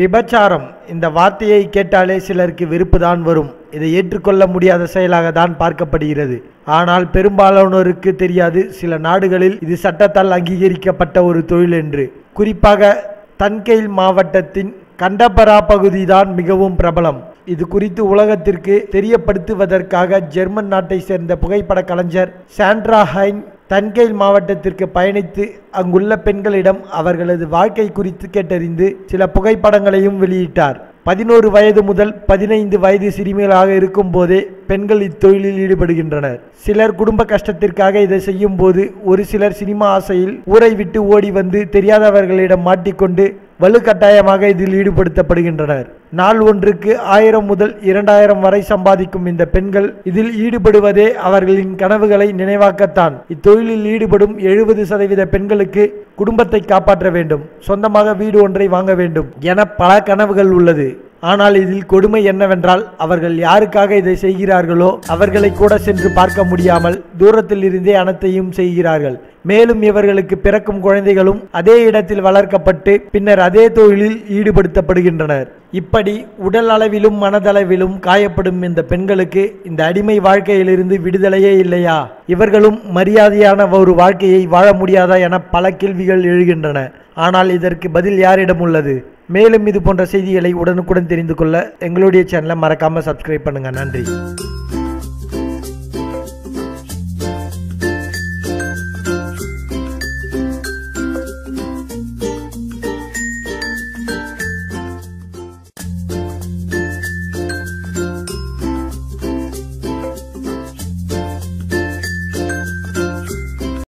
விபச்சாரம். இந்த வார்த்தையை கேட்டாலே சிலருக்கு வெறுப்புதான் வரும். இதை ஏற்றுக்கொள்ள முடியாத செயலாக தான் பார்க்கப்படுகிறது. ஆனால் பெரும்பாலானோருக்கு தெரியாது. சில நாடுகளில் இது சட்டத்தால் அங்கீகரிக்கப்பட்ட ஒரு தொழில் என்று. குறிப்பாக தன்கெயில் மாவட்டத்தின் கண்டபரா பகுதிதான் மிகவும் பிரபலம். இது குறித்து உலகத்திற்கு தெரியப்படுத்துவதற்காக ஜெர்மன் நாட்டை சேர்ந்த புகைப்பட கலைஞர் சாண்ட்ரா ஹைன் தன்கைல் மாவட்டத்திற்கு பயணித்து அங்குள்ள பெண்களிடம் அவர்களது வாழ்க்கை குறித்து கேட்டறிந்து சில புகைப்படங்களையும் வெளியிட்டார். பதினோரு வயது முதல் பதினைந்து வயது சிறுமிகளாக இருக்கும் போதே பெண்கள் இத்தொழிலில் ஈடுபடுகின்றனர். சிலர் குடும்ப கஷ்டத்திற்காக இதை செய்யும் போது ஒரு சிலர் சினிமா ஆசையில் ஊரை விட்டு ஓடி வந்து தெரியாதவர்களிடம் மாட்டிக்கொண்டு வலுக்கட்டாயமாக இதில் ஈடுபடுத்தப்படுகின்றனர். நாள் ஒன்றுக்கு ஆயிரம் முதல் இரண்டாயிரம் வரை சம்பாதிக்கும் இந்த பெண்கள் இதில் ஈடுபடுவதே அவர்களின் கனவுகளை நினைவாக்கத்தான். இத்தொழிலில் ஈடுபடும் எழுபது சதவீத பெண்களுக்கு குடும்பத்தை காப்பாற்ற வேண்டும். சொந்தமாக வீடு ஒன்றை வாங்க வேண்டும் என பல கனவுகள் உள்ளது. ஆனால் இதில் கொடுமை என்னவென்றால் அவர்கள் யாருக்காக இதை செய்கிறார்களோ அவர்களை கூட சென்று பார்க்க முடியாமல் தூரத்தில் இருந்தே அனைத்தையும் செய்கிறார்கள். மேலும் இவர்களுக்கு பிறக்கும் குழந்தைகளும் அதே இடத்தில் வளர்க்கப்பட்டு பின்னர் அதே தொழிலில் ஈடுபடுத்தப்படுகின்றனர். இப்படி உடல் அளவிலும் மனதளவிலும் காயப்படும் இந்த பெண்களுக்கு இந்த அடிமை வாழ்க்கையிலிருந்து விடுதலையே இல்லையா? இவர்களும் மரியாதையான ஒரு வாழ்க்கையை வாழ முடியாதா என பல கேள்விகள் எழுகின்றன. ஆனால் இதற்கு பதில் யாரிடம் உள்ளது? மேலும் இது போன்ற செய்திகளை உடனுக்குடன் தெரிந்து கொள்ள எங்களுடைய சேனலை மறக்காமல் சப்ஸ்கிரைப் பண்ணுங்க. நன்றி.